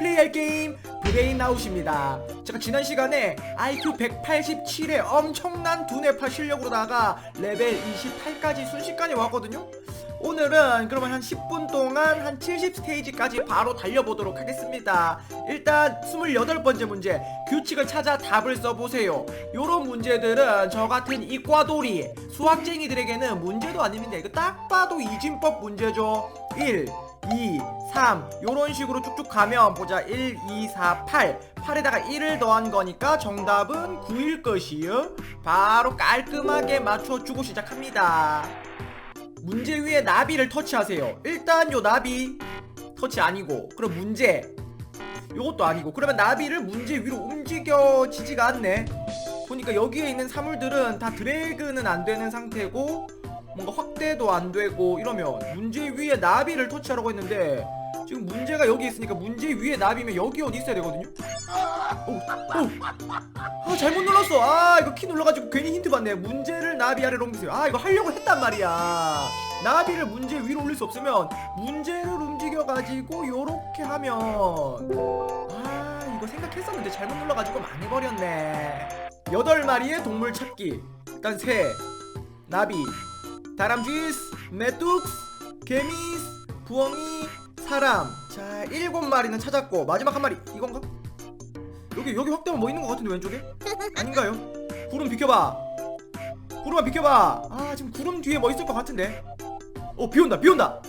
플레이할 게임 브레인 아웃입니다. 제가 지난 시간에 IQ 187의 엄청난 두뇌파 실력으로다가 레벨 28까지 순식간에 왔거든요. 오늘은 그러면 한 10분 동안 한 70 스테이지까지 바로 달려보도록 하겠습니다. 일단 28번째 문제 규칙을 찾아 답을 써보세요. 요런 문제들은 저 같은 이과돌이 수학쟁이들에게는 문제도 아닙니다. 이거 딱 봐도 이진법 문제죠. 1, 2, 3 요런 식으로 쭉쭉 가면 보자. 1, 2, 4, 8 8에다가 1을 더한 거니까 정답은 9일 것이요. 바로 깔끔하게 맞춰주고 시작합니다. 문제 위에 나비를 터치하세요. 일단 요 나비 터치 아니고 그럼 문제. 요것도 아니고. 그러면 나비를 문제 위로 움직여지지가 않네. 보니까 여기에 있는 사물들은 다 드래그는 안 되는 상태고 뭔가 확대도 안 되고 이러면 문제 위에 나비를 터치하라고 했는데 지금 문제가 여기 있으니까 문제 위에 나비면 여기 어디 있어야 되거든요? 오, 오. 아 잘못 눌렀어. 아 이거 키 눌러가지고 괜히 힌트 받네. 문제를 나비 아래로 옮기세요. 아 이거 하려고 했단 말이야. 나비를 문제 위로 올릴 수 없으면 문제를 움직여가지고 요렇게 하면. 아 이거 생각했었는데 잘못 눌러가지고 망해버렸네. 여덟 마리의 동물 찾기. 일단 새 나비 다람쥐스 메뚜스 개미스 부엉이 사람. 자 일곱 마리는 찾았고 마지막 한 마리 이건가? 여기 여기 확대면 뭐 있는 것 같은데 왼쪽에? 아닌가요? 구름 비켜봐. 구름아 비켜봐. 아 지금 구름 뒤에 뭐 있을 것 같은데? 어 비온다 비온다.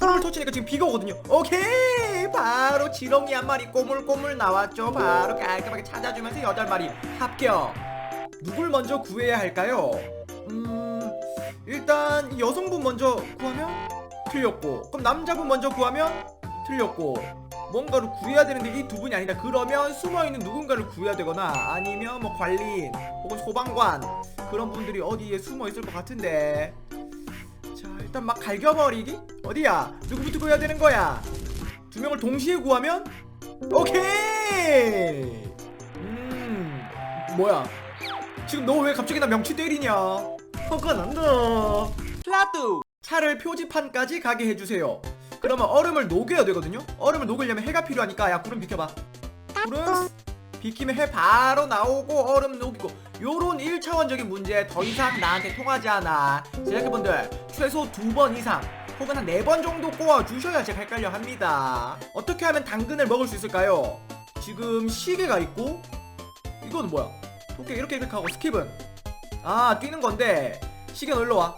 구름을 터치니까 지금 비가 오거든요. 오케이! 바로 지렁이 한 마리 꼬물꼬물 나왔죠. 바로 깔끔하게 찾아주면서 여덟 마리 합격. 누굴 먼저 구해야 할까요? 음 일단 이 여성분 먼저 구하면 틀렸고 그럼 남자분 먼저 구하면 틀렸고 뭔가를 구해야 되는데 이 두 분이 아니다. 그러면 숨어있는 누군가를 구해야 되거나 아니면 뭐 관리인 혹은 소방관 그런 분들이 어디에 숨어 있을 것 같은데. 자 일단 막 갈겨버리기? 어디야? 누구부터 구해야 되는 거야? 두 명을 동시에 구하면? 오케이! 음 뭐야? 지금 너 왜 갑자기 나 명치 때리냐 난다 플라뚜. 차를 표지판까지 가게 해주세요. 그러면 얼음을 녹여야 되거든요. 얼음을 녹이려면 해가 필요하니까 야 구름 비켜봐. 구름? 비키면 해 바로 나오고 얼음 녹이고. 요런 1차원적인 문제 더 이상 나한테 통하지 않아. 제작자분들. 최소 두 번 이상 혹은 한 네 번 정도 꼬아 주셔야 제가 헷갈려 합니다. 어떻게 하면 당근을 먹을 수 있을까요? 지금 시계가 있고 이건 뭐야? 오케이 이렇게 이렇게 하고 스킵은 아 뛰는 건데 시계 놀러 와.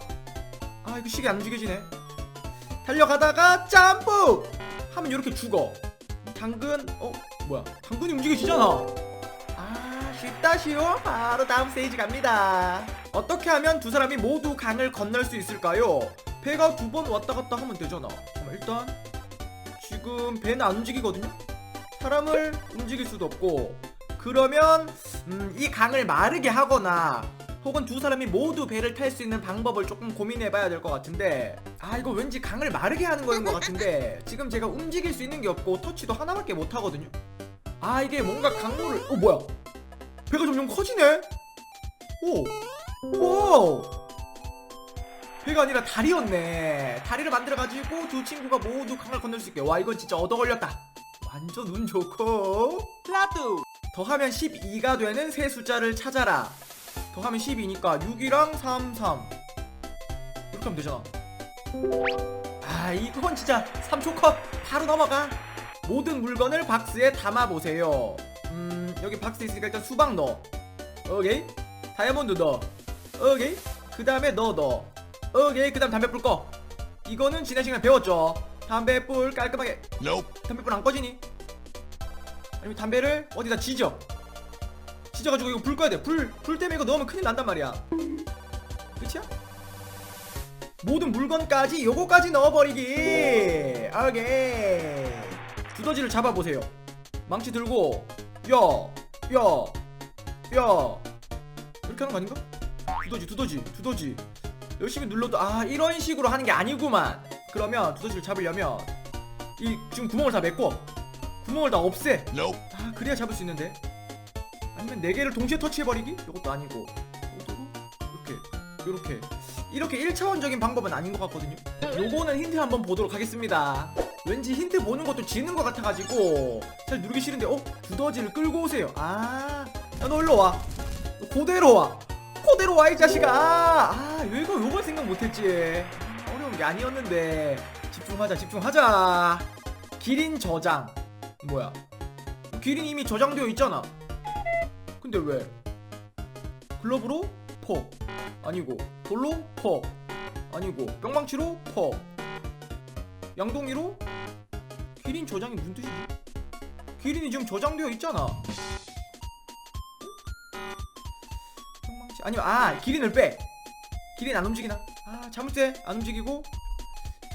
아 이거 시계 안 움직여지네. 달려가다가 점프 하면 이렇게 죽어. 당근 어 뭐야? 당근이 움직여지잖아. 아 쉽다 쉬워. 바로 다음 스테이지 갑니다. 어떻게 하면 두 사람이 모두 강을 건널 수 있을까요? 배가 두 번 왔다 갔다 하면 되잖아. 잠깐만, 일단 지금 배는 안 움직이거든요. 사람을 움직일 수도 없고 그러면 음, 이 강을 마르게 하거나 혹은 두 사람이 모두 배를 탈 수 있는 방법을 조금 고민해봐야 될 것 같은데 아 이거 왠지 강을 마르게 하는 거인 것 같은데 지금 제가 움직일 수 있는 게 없고 터치도 하나밖에 못 하거든요. 아 이게 뭔가 강물을 어 뭐야? 배가 점점 커지네? 오와 배가 아니라 다리였네. 다리를 만들어가지고 두 친구가 모두 강을 건널 수 있게. 와 이건 진짜 얻어 걸렸다. 완전 운 좋고. 플라뚜 더하면 12가 되는 세 숫자를 찾아라 더하면 12니까 6이랑 3, 3 이렇게 하면 되잖아. 아 이건 진짜 3초 컷 바로 넘어가. 모든 물건을 박스에 담아보세요. 음 여기 박스 있으니까 일단 수박 넣어. 오케이. 다이아몬드 넣어. 오케이. 그 다음에 너 넣어. 오케이. 그 다음 담배불 꺼 이거는 지난 시간에 배웠죠. 담배불 깔끔하게. 담배불 안 꺼지니? 아니면 담배를 어디다 지져 지져가지고 이거 불 꺼야 돼 불 불 때문에 이거 넣으면 큰일 난단 말이야. 끝이야? 모든 물건까지 요거까지 넣어버리기. 오케이. 두더지를 잡아보세요. 망치 들고 야야야 이렇게 하는 거 아닌가? 두더지 두더지 두더지. 열심히 눌러도 아 이런 식으로 하는 게 아니구만. 그러면 두더지를 잡으려면 이 지금 구멍을 다 메꿔. 구멍을 다 없애. 아 그래야 잡을 수 있는데 아니면 네 개를 동시에 터치해버리기? 이것도 아니고. 이렇게 이렇게. 이렇게 1차원적인 방법은 아닌 것 같거든요. 요거는 힌트 한번 보도록 하겠습니다. 왠지 힌트 보는 것도 지는 것 같아가지고. 잘 누르기 싫은데 어? 두더지를 끌고 오세요. 아, 야, 너 일로 와. 너 그대로 와. 그대로 와 이 자식아 아 이거 요걸 생각 못했지. 어려운 게 아니었는데. 집중하자 집중하자. 기린 저장. 뭐야? 기린 이미 저장되어 있잖아 근데 왜? 글러브로 퍼. 아니고 돌로 퍼. 아니고 뿅망치로 퍼. 양동이로 기린 저장이 무슨 뜻이지? 기린이 지금 저장되어 있잖아. 뿅망치. 아니면 아 기린을 빼. 기린 안 움직이나? 아 자물쇠 안 움직이고.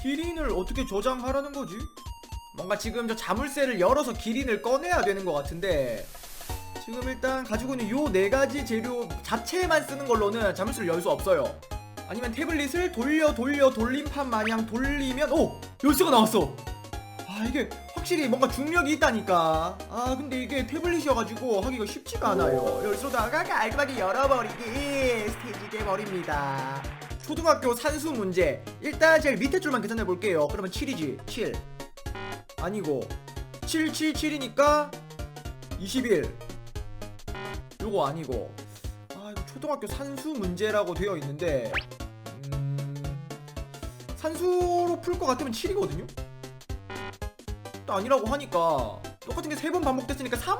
기린을 어떻게 저장하라는 거지? 뭔가 지금 저 자물쇠를 열어서 기린을 꺼내야 되는 것 같은데 지금 일단 가지고 있는 요 네 가지 재료 자체만 쓰는 걸로는 자물쇠를 열 수 없어요. 아니면 태블릿을 돌려 돌려 돌림판 마냥 돌리면 오 열쇠가 나왔어. 아 이게 확실히 뭔가 중력이 있다니까. 아 근데 이게 태블릿이어가지고 하기가 쉽지가 않아요. 열쇠다가 깔끔하게 열어버리기 스테이지 깨버립니다. 초등학교 산수 문제 일단 제일 밑에 줄만 계산해 볼게요. 그러면 7이지 7 아니고 777이니까 21 요거 아니고. 아 초등학교 산수 문제라고 되어 있는데 음, 산수로 풀 것 같으면 7이거든요? 또 아니라고 하니까 똑같은 게 세 번 반복됐으니까 3?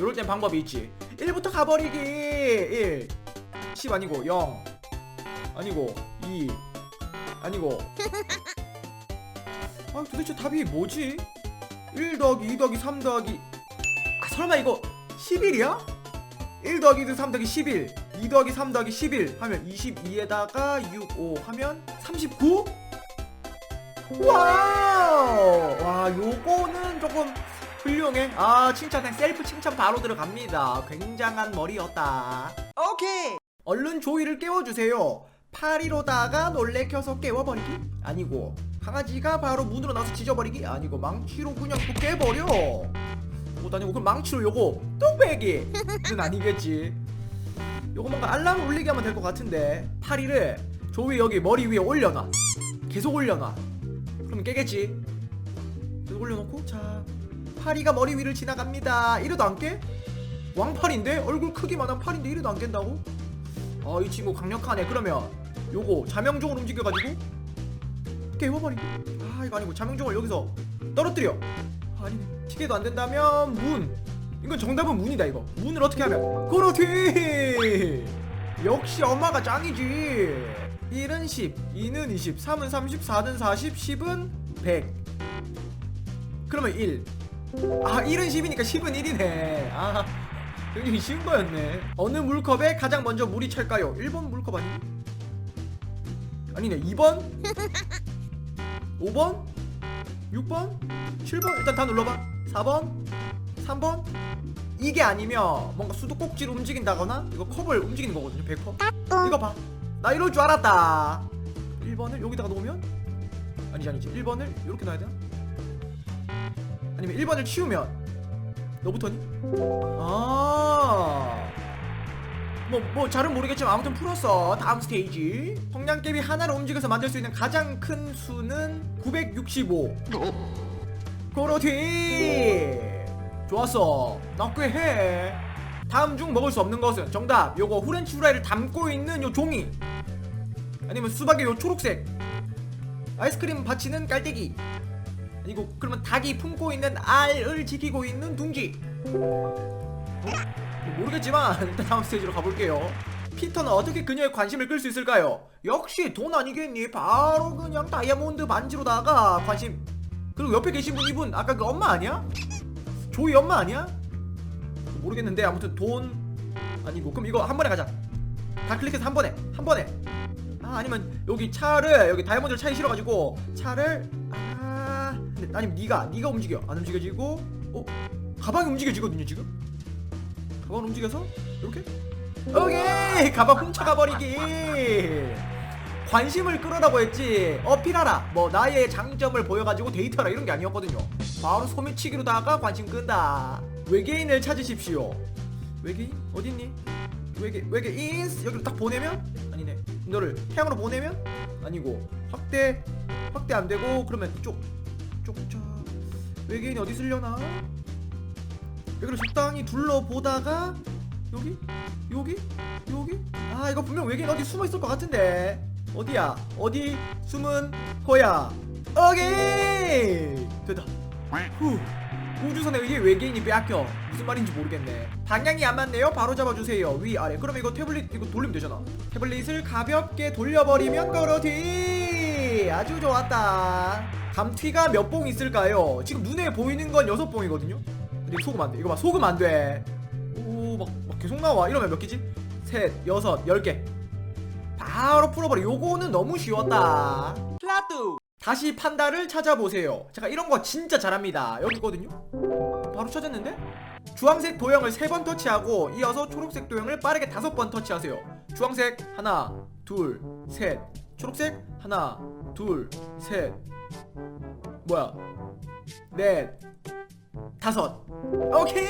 요럴 땐 방법이 있지. 1부터 가버리기. 1 10 아니고 0 아니고 2 아니고. 아 도대체 답이 뭐지? 1 더하기 2 더하기 3 더하기. 아 설마 이거 11이야? 1 더하기 2 3 더하기 11 2 더하기 3 더하기 11 하면 22에다가 6, 5 하면 39? 와우! 와 요거는 조금 훌륭해. 아 칭찬해. 셀프 칭찬 바로 들어갑니다. 굉장한 머리였다. 오케이! 얼른 조이를 깨워주세요. 파리로다가 놀래켜서 깨워버리기? 아니고 강아지가 바로 문으로 나서 짖어버리기? 아니고 망치로 그냥 또 깨버려 못 아니고 그럼 망치로 요거 뚝배기는 아니겠지. 요거 뭔가 알람 울리게 하면 될 것 같은데. 파리를 조이 여기 머리 위에 올려놔. 계속 올려놔. 그러면 깨겠지? 계속 올려놓고. 자 파리가 머리 위를 지나갑니다. 이래도 안 깨? 왕팔인데? 얼굴 크기만한 팔인데 이래도 안 깬다고? 아 이 친구 강력하네. 그러면 요거 자명종을 움직여가지고 깨워버리기 아 이거 아니고 자명종을 여기서 떨어뜨려 아, 아니네 튀게도 안 된다면 문. 이건 정답은 문이다 이거. 문을 어떻게 하면? 그렇지 역시 엄마가 짱이지. 1은 10 2는 20 3은 30 4는 40 10은 100 그러면 1 아 1은 10이니까 10은 1이네. 아 굉장히 쉬운 거였네. 어느 물컵에 가장 먼저 물이 찰까요? 1번 물컵 아니니? 아니네 2번? 5번 6번? 7번? 일단 다 눌러봐. 4번? 3번? 이게 아니면 뭔가 수도꼭지를 움직인다거나 이거 컵을 움직이는 거거든요 100% 이거 봐나 이럴 줄 알았다. 1번을 여기다가 놓으면? 아니지 아니지. 1번을 이렇게 놔야 되나? 아니면 1번을 치우면? 너부터니? 아. 뭐, 뭐, 잘은 모르겠지만 아무튼 풀었어. 다음 스테이지. 성냥개비 하나를 움직여서 만들 수 있는 가장 큰 수는 965. 그렇지. 좋았어. 나꽤 해. 다음 중 먹을 수 없는 것은 정답. 요거 후렌치 후라이를 담고 있는 요 종이. 아니면 수박의 요 초록색. 아이스크림 받치는 깔때기. 아니고 그러면 닭이 품고 있는 알을 지키고 있는 둥지. 어? 모르겠지만 일단 다음 스테이지로 가볼게요. 피터는 어떻게 그녀의 관심을 끌 수 있을까요? 역시 돈 아니겠니? 바로 그냥 다이아몬드 반지로다가 관심. 그리고 옆에 계신 분 이분 아까 그 엄마 아니야? 조이 엄마 아니야? 모르겠는데 아무튼 돈 아니고 그럼 이거 한 번에 가자. 다 클릭해서 한 번에 한 번에. 아 아니면 여기 차를 여기 다이아몬드를 차기 싫어가지고 차를 아 근데 아니면 네가 네가 움직여 안 움직여지고 어 가방이 움직여지거든요 지금 가방 움직여서 이렇게? 오케이! 가방 훔쳐가 버리기. 관심을 끌어다고 했지. 어필하라. 뭐 나의 장점을 보여가지고 데이트하라 이런 게 아니었거든요. 바로 소매치기로다가 관심 끈다. 외계인을 찾으십시오. 외계인? 어딨니? 외계 외계인? 여기로 딱 보내면? 아니네. 너를 태양으로 보내면? 아니고 확대 확대 안 되고 그러면 쪽 쪽자 외계인이 어디 있으려나 여기를 적당히 둘러보다가 여기? 여기? 여기? 아 이거 분명 외계인 어디 숨어 있을 것 같은데. 어디야? 어디 숨은 거야? 오케이 됐다. 후. 우주선에 의해 외계인이 빼앗겨. 무슨 말인지 모르겠네. 방향이 안 맞네요. 바로 잡아주세요. 위아래. 그럼 이거 태블릿 이거 돌리면 되잖아. 태블릿을 가볍게 돌려버리면 그렇지. 아주 좋았다. 감튀가 몇 봉 있을까요? 지금 눈에 보이는 건 여섯 봉이거든요 속으면 안돼. 이거 봐 속으면 안돼. 오막 막 계속 나와. 이러면 몇 개지? 셋 여섯 열개. 바로 풀어버려. 요거는 너무 쉬웠다. 플라뚜. 다시 판다를 찾아보세요. 제가 이런 거 진짜 잘합니다. 여기 있거든요? 바로 찾았는데? 주황색 도형을 세번 터치하고 이어서 초록색 도형을 빠르게 다섯 번 터치하세요. 주황색 하나 둘셋. 초록색 하나 둘셋. 뭐야? 넷 다섯. 오케이.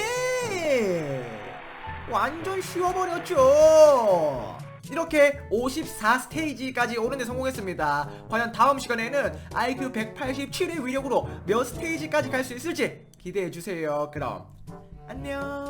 완전 쉬워버렸죠. 이렇게 54스테이지까지 오는데 성공했습니다. 과연 다음 시간에는 IQ 187의 위력으로 몇 스테이지까지 갈 수 있을지 기대해주세요. 그럼 안녕